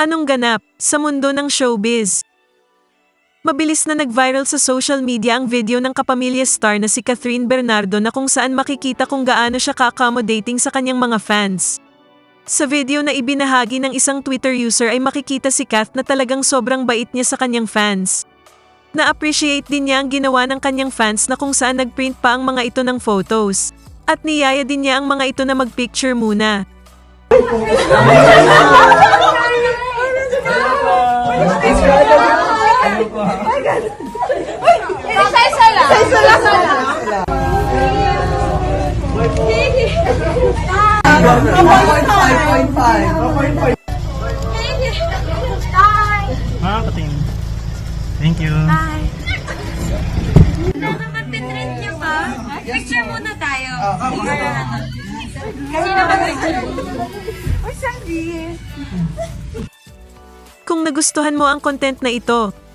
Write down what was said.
Anong ganap sa mundo ng showbiz? Mabilis na nag-viral sa social media ang video ng kapamilya star na si Catherine Bernardo na kung saan makikita kung gaano siya ka-accommodating sa kanyang mga fans. Sa video na ibinahagi ng isang Twitter user ay makikita si Kath na talagang sobrang bait niya sa kanyang fans. Na-appreciate din niya ang ginawa ng kanyang fans na kung saan nagprint pa ang mga ito ng photos. At niyaya din niya ang mga ito na mag-picture muna. Isa-isa lang. Isa-isa lang. Hi. Ah, kating. Thank you. Nakakapitrin niyo ba? Picture muna tayo. Kasi nakapicture. Uy, Sandy. Kung nagustuhan mo ang content na ito,